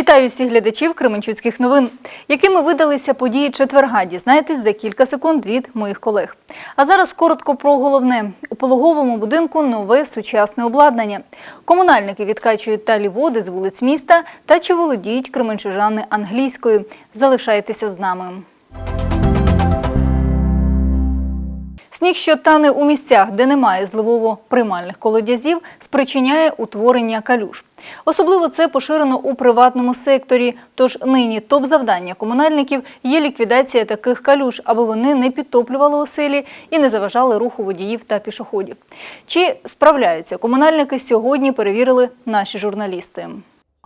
Вітаю всіх глядачів Кременчуцьких новин. Якими видалися події четверга, дізнаєтесь за кілька секунд від моїх колег. А зараз коротко про головне. У пологовому будинку нове сучасне обладнання. Комунальники відкачують талі води з вулиць міста та чи володіють кременчужани англійською. Залишайтеся з нами. Сніг, що тане у місцях, де немає зливово-приймальних колодязів, спричиняє утворення калюж. Особливо це поширено у приватному секторі. Тож нині топ-завдання комунальників є ліквідація таких калюж, аби вони не підтоплювали оселі і не заважали руху водіїв та пішоходів. Чи справляються комунальники сьогодні? Перевірили наші журналісти.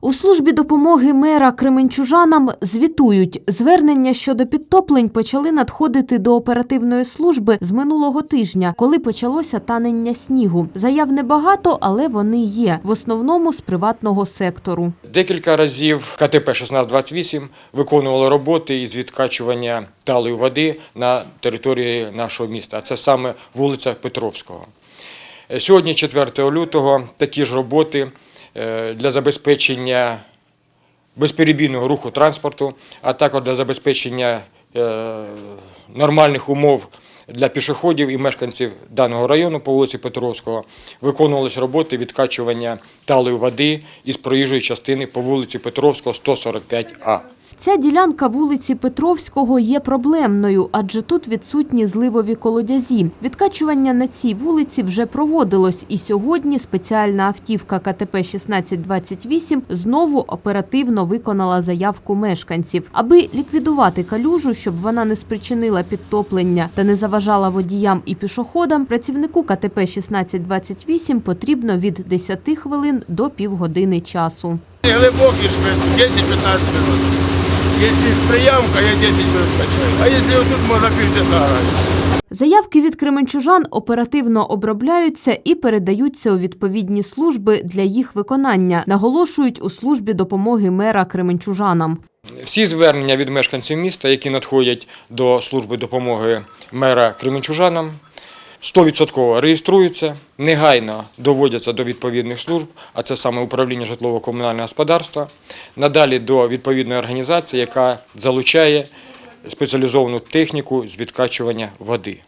У службі допомоги мера кременчужанам звітують, звернення щодо підтоплень почали надходити до оперативної служби з минулого тижня, коли почалося танення снігу. Заяв небагато, але вони є в основному з приватного сектору. Декілька разів КТП 1628 виконувало роботи із відкачування талої води на території нашого міста. Це саме вулиця Петровського. Сьогодні, 4 лютого, такі ж роботи для забезпечення безперебійного руху транспорту, а також для забезпечення е, нормальних умов для пішоходів і мешканців даного району по вулиці Петровського виконувалися роботи відкачування талої води із проїжджої частини по вулиці Петровського 145А. Ця ділянка вулиці Петровського є проблемною, адже тут відсутні зливові колодязі. Відкачування на цій вулиці вже проводилось, і сьогодні спеціальна автівка КТП 1628 знову оперативно виконала заявку мешканців. Аби ліквідувати калюжу, щоб вона не спричинила підтоплення та не заважала водіям і пішоходам, працівнику КТП 1628 потрібно від 10 хвилин до півгодини часу. Глибокий швид, 10-15 минут. Если с приямка, я 10 минут качаю. А если вот тут можно півчаса грати. Заявки від кременчужан оперативно обробляються і передаються у відповідні служби для їх виконання, наголошують у службі допомоги мера кременчужанам. Всі звернення від мешканців міста, які надходять до служби допомоги мера Кременчужанам, 100% реєструються, негайно доводяться до відповідних служб, а це саме управління житлово-комунального господарства, надалі до відповідної організації, яка залучає спеціалізовану техніку з відкачування води.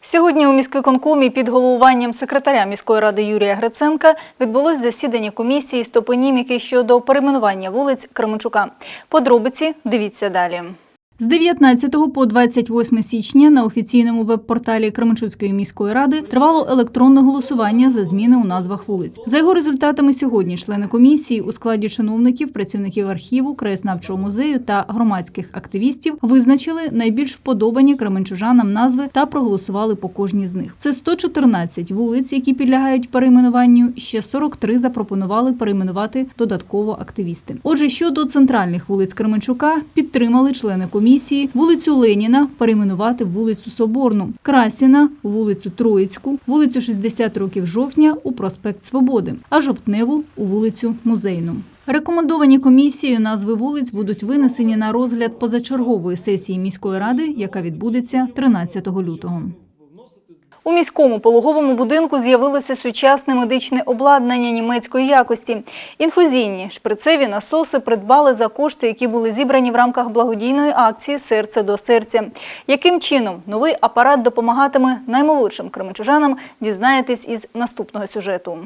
Сьогодні у міськвиконкомі під головуванням секретаря міської ради Юрія Гриценка відбулось засідання комісії з топоніміки щодо перейменування вулиць Кременчука. Подробиці дивіться далі. З 19 по 28 січня на офіційному веб-порталі Кременчуцької міської ради тривало електронне голосування за зміни у назвах вулиць. За його результатами сьогодні члени комісії у складі чиновників, працівників архіву, краєзнавчого музею та громадських активістів визначили найбільш вподобані кременчужанам назви та проголосували по кожній з них. Це 114 вулиць, які підлягають перейменуванню. Ще 43 запропонували перейменувати додатково активісти. Отже, щодо центральних вулиць Кременчука підтримали члени комісії вулицю Леніна перейменувати вулицю Соборну, Красіна – вулицю Троїцьку, вулицю 60 років жовтня у проспект Свободи, а жовтневу у вулицю Музейну. Рекомендовані комісією назви вулиць будуть винесені на розгляд позачергової сесії міської ради, яка відбудеться 13 лютого. У міському пологовому будинку з'явилося сучасне медичне обладнання німецької якості. Інфузійні шприцеві насоси придбали за кошти, які були зібрані в рамках благодійної акції Серце до серця. Яким чином новий апарат допомагатиме наймолодшим кременчужанам, дізнаєтесь із наступного сюжету.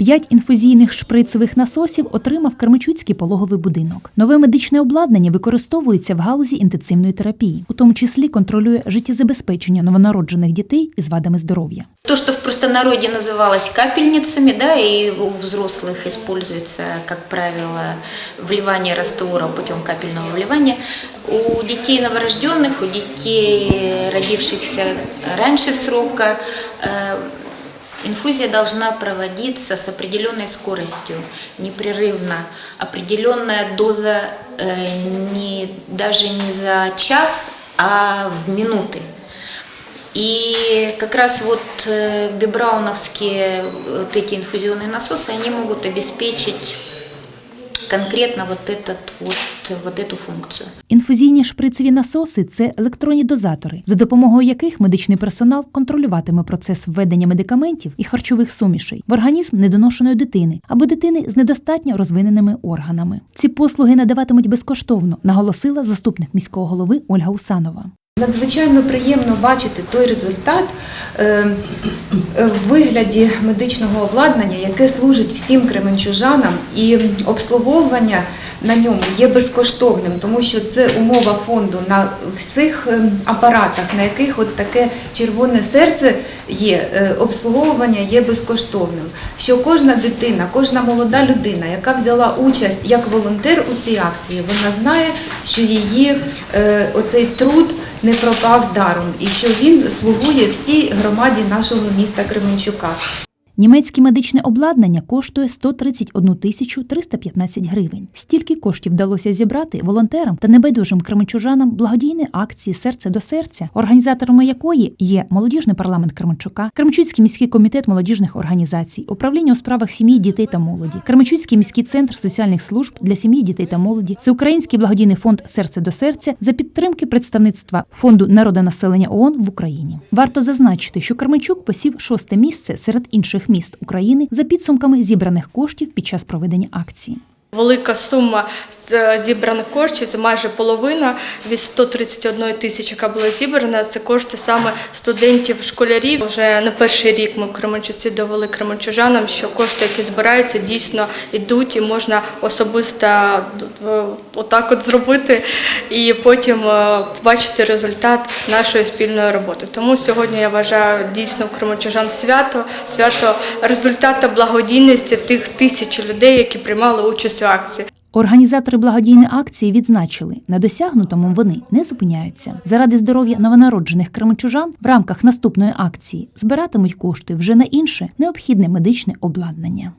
П'ять інфузійних шприцевих насосів отримав Кармичуцький пологовий будинок. Нове медичне обладнання використовується в галузі інтенсивної терапії, у тому числі контролює життєзабезпечення новонароджених дітей із вадами здоров'я. То, что в простонародье называлось капельницами, да, и у взрослых используется, как правило, вливание раствора путем капельного вливания. У детей новорожденных, у детей, родившихся раньше срока, э, инфузия должна проводиться с определенной скоростью, непрерывно. Определенная доза э, не, даже не за час, а в минуты. И как раз вот э, бибрауновские вот эти инфузионные насосы, они могут обеспечить конкретно вот, этот, вот, вот эту функцию. Інфузійні шприцеві насоси це електронні дозатори, за допомогою яких медичний персонал контролюватиме процес введення медикаментів і харчових сумішей в організм недоношеної дитини або дитини з недостатньо розвиненими органами. Ці послуги надаватимуть безкоштовно, наголосила заступник міського голови Ольга Усанова. Надзвичайно приємно бачити той результат е, в вигляді медичного обладнання, яке служить всім кременчужанам, і обслуговування на ньому є безкоштовним, тому що це умова фонду на всіх е, апаратах, на яких от таке червоне серце є, е, обслуговування є безкоштовним. Що кожна дитина, кожна молода людина, яка взяла участь як волонтер у цій акції, вона знає, що її оцей труд не пропав даром і що він слугує всій громаді нашого міста Кременчука. Німецьке медичне обладнання коштує 131 тисячу 315 гривень. Стільки коштів вдалося зібрати волонтерам та небайдужим кременчужанам благодійної акції Серце до серця, організаторами якої є молодіжний парламент Кременчука, Кременчуцький міський комітет молодіжних організацій, управління у справах сім'ї, дітей та молоді, Кременчуцький міський центр соціальних служб для сім'ї, дітей та молоді, Всеукраїнський благодійний фонд Серце до серця за підтримки представництва фонду народонаселення ООН в Україні. Варто зазначити, що Кременчук посів шосте місце серед інших міст України за підсумками зібраних коштів під час проведення акції. Велика сума зібраних коштів, це майже половина від 131 тисячі, яка була зібрана. Це кошти саме студентів, школярів. Вже не перший рік ми в Кременчуці довели кременчужанам, що кошти, які збираються, дійсно йдуть і можна особисто е, отак от зробити і потім е, побачити результат нашої спільної роботи. Тому сьогодні я вважаю дійсно в кременчужан свято, свято результату благодійності тих тисяч людей, які приймали участь у акції. Організатори благодійної акції відзначили, на досягнутому вони не зупиняються. Заради здоров'я новонароджених кременчужан в рамках наступної акції збиратимуть кошти вже на інше необхідне медичне обладнання.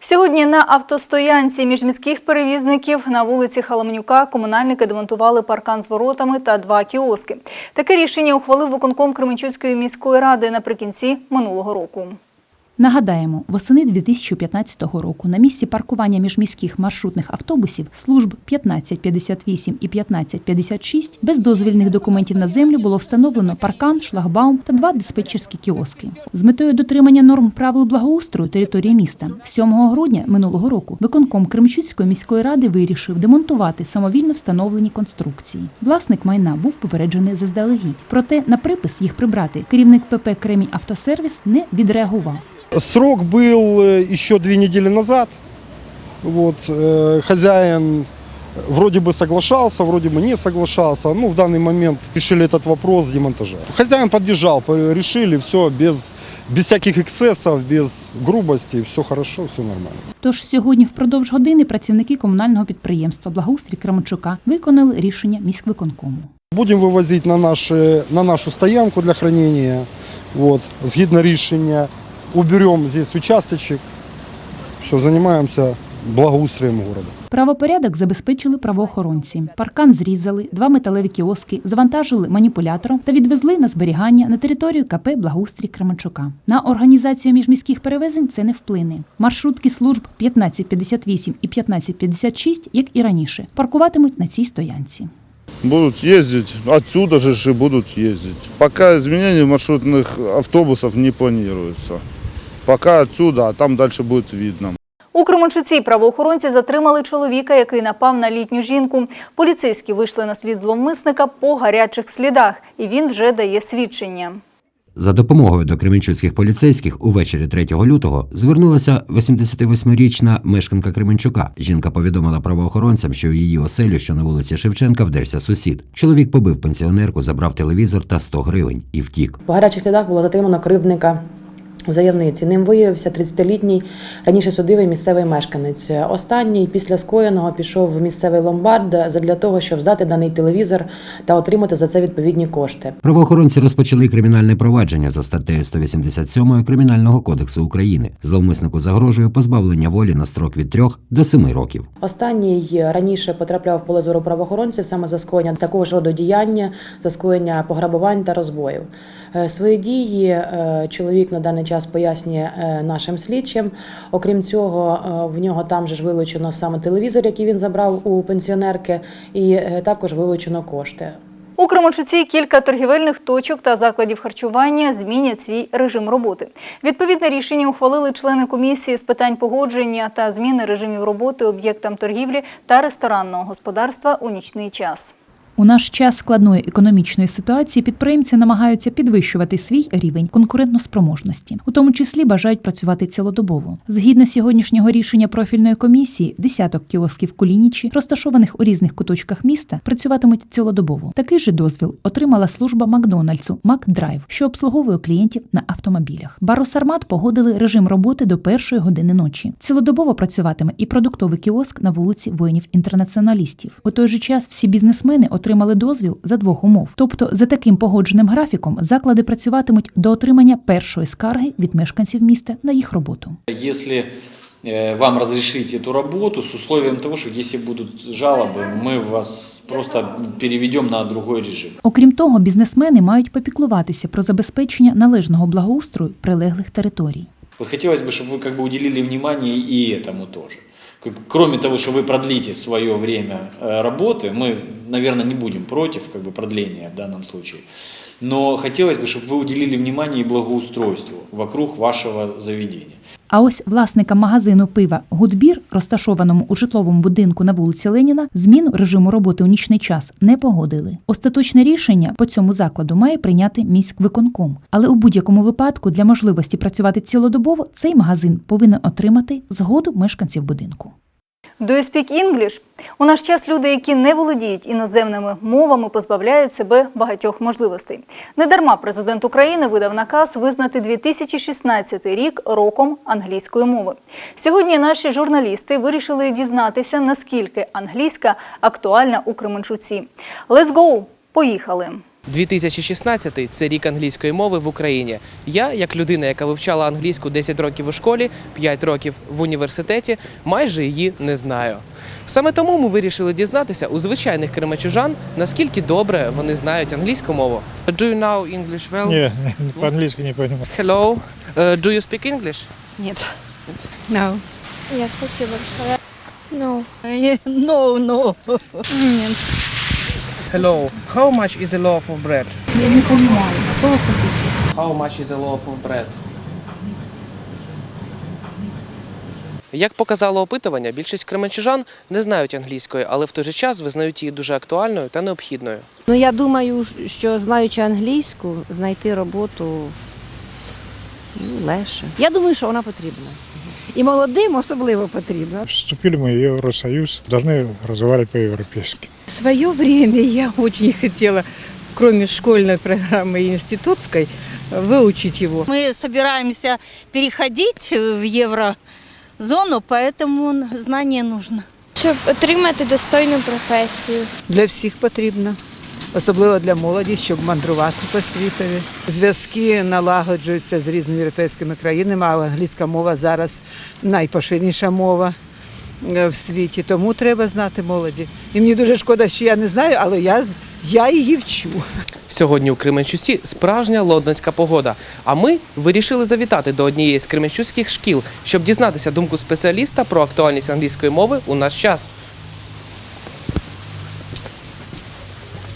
Сьогодні на автостоянці міжміських перевізників на вулиці Халамнюка комунальники демонтували паркан з воротами та два кіоски. Таке рішення ухвалив виконком Кременчуцької міської ради наприкінці минулого року. Нагадаємо, восени 2015 року на місці паркування міжміських маршрутних автобусів служб 1558 і 1556 без дозвільних документів на землю було встановлено паркан, шлагбаум та два диспетчерські кіоски. З метою дотримання норм правил благоустрою території міста 7 грудня минулого року виконком Кремчуцької міської ради вирішив демонтувати самовільно встановлені конструкції. Власник майна був попереджений заздалегідь. Проте на припис їх прибрати керівник ПП Кремінь Автосервіс не відреагував. Срок был э, еще две недели назад. Вот, э, хозяин вроде бы соглашался, вроде бы не соглашался. Ну, в данный момент решили этот вопрос демонтажа. Хозяин поддержал, по- решили все без, без всяких эксцессов, без грубости, все хорошо, все нормально. Тож сьогодні впродовж години працівники комунального підприємства Благоустрій Кременчука виконали рішення міськвиконкому. Будем вывозить на, наши, на нашу стоянку для хранения. Вот, згідно рішення, уберем здесь участочек. Все, занимаемся благоустроем города. Правопорядок забезпечили правоохоронці. Паркан зрізали, два металеві кіоски завантажили маніпулятором та відвезли на зберігання на територію КП Благоустрій Кременчука. На організацію міжміських перевезень це не вплине. Маршрутки служб 1558 і 1556, як і раніше, паркуватимуть на цій стоянці. Будут ездить, отсюда же ж и будут ездить. Пока изменений маршрутных автобусов не планируется. Пока отсюда, а там дальше будет видно. У Кременчуці правоохоронці затримали чоловіка, який напав на літню жінку. Поліцейські вийшли на слід зловмисника по гарячих слідах, і він вже дає свідчення. За допомогою до кременчуцьких поліцейських увечері 3 лютого звернулася 88-річна мешканка Кременчука. Жінка повідомила правоохоронцям, що у її оселю, що на вулиці Шевченка, вдерся сусід. Чоловік побив пенсіонерку, забрав телевізор та 100 гривень і втік. По гарячих слідах було затримано кривдника заявниці. Ним виявився 30-літній раніше судивий місцевий мешканець. Останній після скоєного пішов в місцевий ломбард задля того, щоб здати даний телевізор та отримати за це відповідні кошти. Правоохоронці розпочали кримінальне провадження за статтею 187 Кримінального кодексу України. Зловмиснику загрожує позбавлення волі на строк від 3 до 7 років. Останній раніше потрапляв в поле зору правоохоронців саме за скоєння такого ж роду діяння, за скоєння пограбувань та розбоїв. Е, Свої дії е, чоловік на даний час пояснює е, нашим слідчим. Окрім цього, в нього там же ж вилучено саме телевізор, який він забрав у пенсіонерки, і також вилучено кошти. У Кременчуці кілька торгівельних точок та закладів харчування змінять свій режим роботи. Відповідне рішення ухвалили члени комісії з питань погодження та зміни режимів роботи об'єктам торгівлі та ресторанного господарства у нічний час. У наш час складної економічної ситуації підприємці намагаються підвищувати свій рівень конкурентноспроможності, у тому числі бажають працювати цілодобово. Згідно сьогоднішнього рішення профільної комісії, десяток кіосків Кулінічі, розташованих у різних куточках міста, працюватимуть цілодобово. Такий же дозвіл отримала служба Макдональдсу Макдрайв, що обслуговує клієнтів на автомобілях. Баросармат погодили режим роботи до першої години ночі. Цілодобово працюватиме і продуктовий кіоск на вулиці воїнів-інтернаціоналістів. У той же час всі бізнесмени отримали дозвіл за двох умов. Тобто, за таким погодженим графіком заклади працюватимуть до отримання першої скарги від мешканців міста на їх роботу. Если э, вам разрешить эту работу с условием того, что если будут жалобы, мы вас просто переведем на другой режим. Окрім того, бізнесмени мають попіклуватися про забезпечення належного благоустрою прилеглих територій. Вот хотелось бы, чтобы вы как бы уделили внимание и этому тоже. Кроме того, что вы продлите свое время э, работы, мы, наверное, не будем против как бы, продления в данном случае. Но хотелось бы, чтобы вы уделили внимание и благоустройству вокруг вашего заведения. А ось власникам магазину пива Гудбір, розташованому у житловому будинку на вулиці Леніна, зміну режиму роботи у нічний час не погодили. Остаточне рішення по цьому закладу має прийняти міськвиконком. Але у будь-якому випадку для можливості працювати цілодобово цей магазин повинен отримати згоду мешканців будинку. Do you speak English? У наш час люди, які не володіють іноземними мовами, позбавляють себе багатьох можливостей. Недарма президент України видав наказ визнати 2016 рік роком англійської мови. Сьогодні наші журналісти вирішили дізнатися, наскільки англійська актуальна у Кременчуці. Let's go! Поїхали! 2016 – це рік англійської мови в Україні. Я, як людина, яка вивчала англійську 10 років у школі, 5 років в університеті, майже її не знаю. Саме тому ми вирішили дізнатися у звичайних кремачужан, наскільки добре вони знають англійську мову. Do you know English well? Не, по-английски не понимаю. Hello. Uh, do you speak English? Нет. No. Нет, спасибо, я... No. No, no. Нет. Hello. How much is a loaf of bread? Я не понимаю, что вы хотите? How much is a loaf of bread? Як показало опитування, більшість кременчужан не знають англійської, але в той же час визнають її дуже актуальною та необхідною. Ну, я думаю, що знаючи англійську, знайти роботу ну, легше. Я думаю, що вона потрібна І молодим особливо потрібна. Вступили мы в Евросоюз, должны разговаривать по-европейски. В свое время я очень хотела, кроме школьной программы и институтской, выучить его. Мы собираемся переходить в еврозону, поэтому знание нужно. Щоб отримати достойну професію. Для всіх потрібно. Особливо для молоді, щоб мандрувати по світові. Зв'язки налагоджуються з різними європейськими країнами, а англійська мова зараз найпоширеніша мова е, в світі. Тому треба знати молоді. І мені дуже шкода, що я не знаю, але я, я її вчу. Сьогодні у Кременчуці справжня лондонська погода. А ми вирішили завітати до однієї з кременчуцьких шкіл, щоб дізнатися думку спеціаліста про актуальність англійської мови у наш час.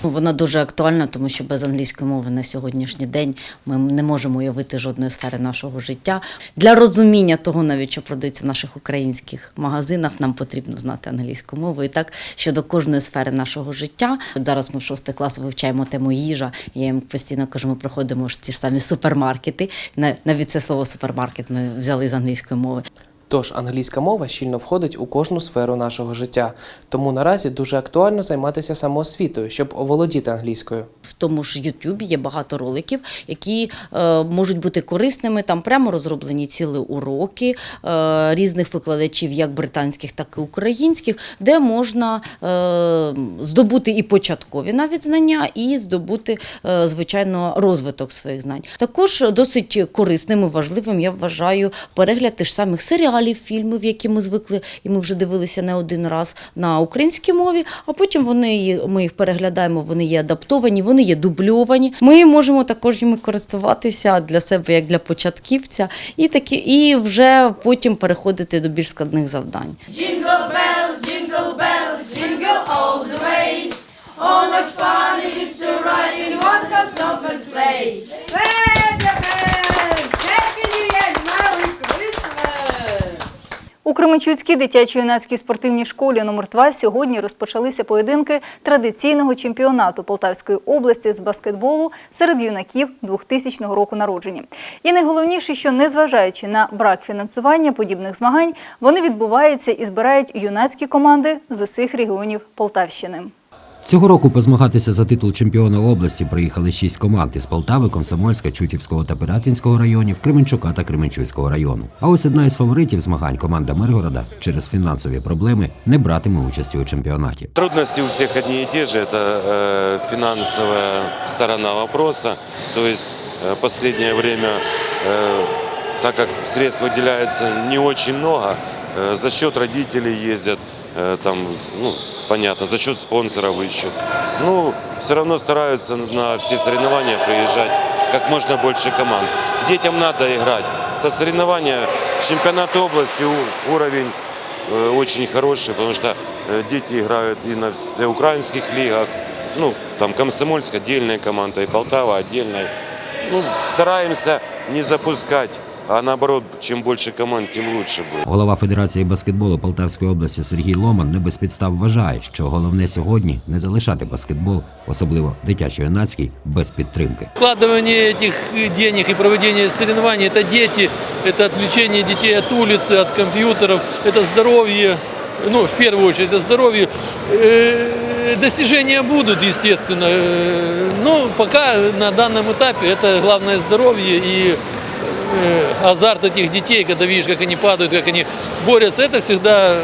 Вона дуже актуальна, тому що без англійської мови на сьогоднішній день ми не можемо уявити жодної сфери нашого життя. Для розуміння того, навіть що продається в наших українських магазинах, нам потрібно знати англійську мову. І так щодо кожної сфери нашого життя. От зараз ми в шостий клас вивчаємо тему їжа. Я їм постійно кажу, ми проходимо ж ті ж самі супермаркети. На- Навіть це слово супермаркет ми взяли з англійської мови. Тож англійська мова щільно входить у кожну сферу нашого життя. Тому наразі дуже актуально займатися самоосвітою, щоб оволодіти англійською. В тому ж Ютубі є багато роликів, які е, можуть бути корисними. Там прямо розроблені цілі уроки е, різних викладачів, як британських, так і українських, де можна е, здобути і початкові навіть знання, і здобути, е, звичайно, розвиток своїх знань. Також досить корисним і важливим я вважаю перегляд тих самих серіалів серіалів, фільмів, які ми звикли, і ми вже дивилися не один раз на українській мові, а потім вони ми їх переглядаємо, вони є адаптовані, вони є дубльовані. Ми можемо також ними користуватися для себе як для початківця, і такі, і вже потім переходити до більш складних завдань. Jingle bells, jingle bells, jingle all the way. Oh, what fun it is to ride in one horse open sleigh. Clap У Кременчуцькій дитячо-юнацькій спортивній школі номер 2 сьогодні розпочалися поєдинки традиційного чемпіонату Полтавської області з баскетболу серед юнаків 2000 року народження. І найголовніше, що незважаючи на брак фінансування подібних змагань, вони відбуваються і збирають юнацькі команди з усіх регіонів Полтавщини. Цього року позмагатися за титул чемпіона області приїхали шість команд із Полтави, Комсомольська, Чутівського та Пирятинського районів, Кременчука та Кременчуцького району. А ось одна із фаворитів змагань команда Миргорода через фінансові проблеми не братиме участі у чемпіонаті. Трудности у всех одни и те же. Это э, финансовая сторона вопроса. То есть э, последнее время, э, так как средств выделяется не очень много, э, за счет родителей ездят, э, там, с- ну, понятно, за счет спонсоров ищут. Ну, все равно стараются на все соревнования приезжать как можно больше команд. Детям надо играть. Это соревнования, чемпионат области, уровень э, очень хороший, потому что э, дети играют и на всеукраинских лигах. Ну, там Комсомольск отдельная команда, и Полтава отдельная. Ну, стараемся не запускать, а наоборот, чем больше команд, тем лучше будет. Голова Федерації баскетболу Полтавської області Сергій Ломан не без підстав вважає, що головне сьогодні не залишати баскетбол, особливо дитячо-юнацький, без підтримки. Вкладывание этих денег и проведение соревнований – это дети, это отвлечение детей от улицы, от компьютеров, это здоровье, ну, в первую очередь, это здоровье. Э, Достижения будут, естественно, э, но пока на данном этапе это главное здоровье и э, азарт этих детей, когда видишь, как они падают, как они борются, это всегда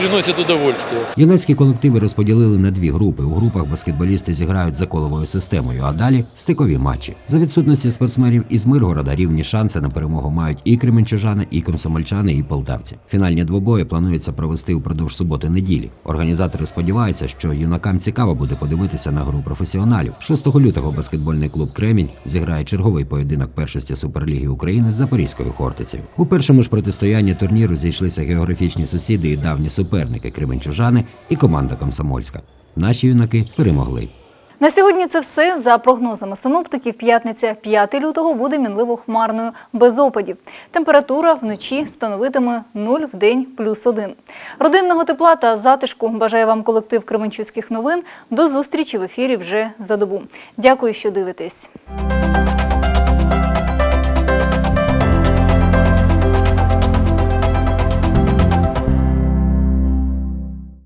приносит удовольствие. Юнацькі колективи розподілили на дві групи. У групах баскетболісти зіграють за коловою системою, а далі стикові матчі. За відсутності спортсменів із Миргорода рівні шанси на перемогу мають і кременчужани, і комсомольчани, і полтавці. Фінальні двобої планується провести упродовж суботи-неділі. Організатори сподіваються, що юнакам цікаво буде подивитися на гру професіоналів. 6 лютого баскетбольний клуб Кремінь зіграє черговий поєдинок першості Суперліги України з Запорізькою Хортицею. У першому ж протистоянні турніру зійшлися географічні сусіди і давні суперники Кременчужани і команда Комсомольська. Наші юнаки перемогли. На сьогодні це все. За прогнозами синоптиків, п'ятниця 5 лютого буде мінливо хмарною, без опадів. Температура вночі становитиме 0 в день плюс 1. Родинного тепла та затишку бажає вам колектив Кременчуцьких новин. До зустрічі в ефірі вже за добу. Дякую, що дивитесь.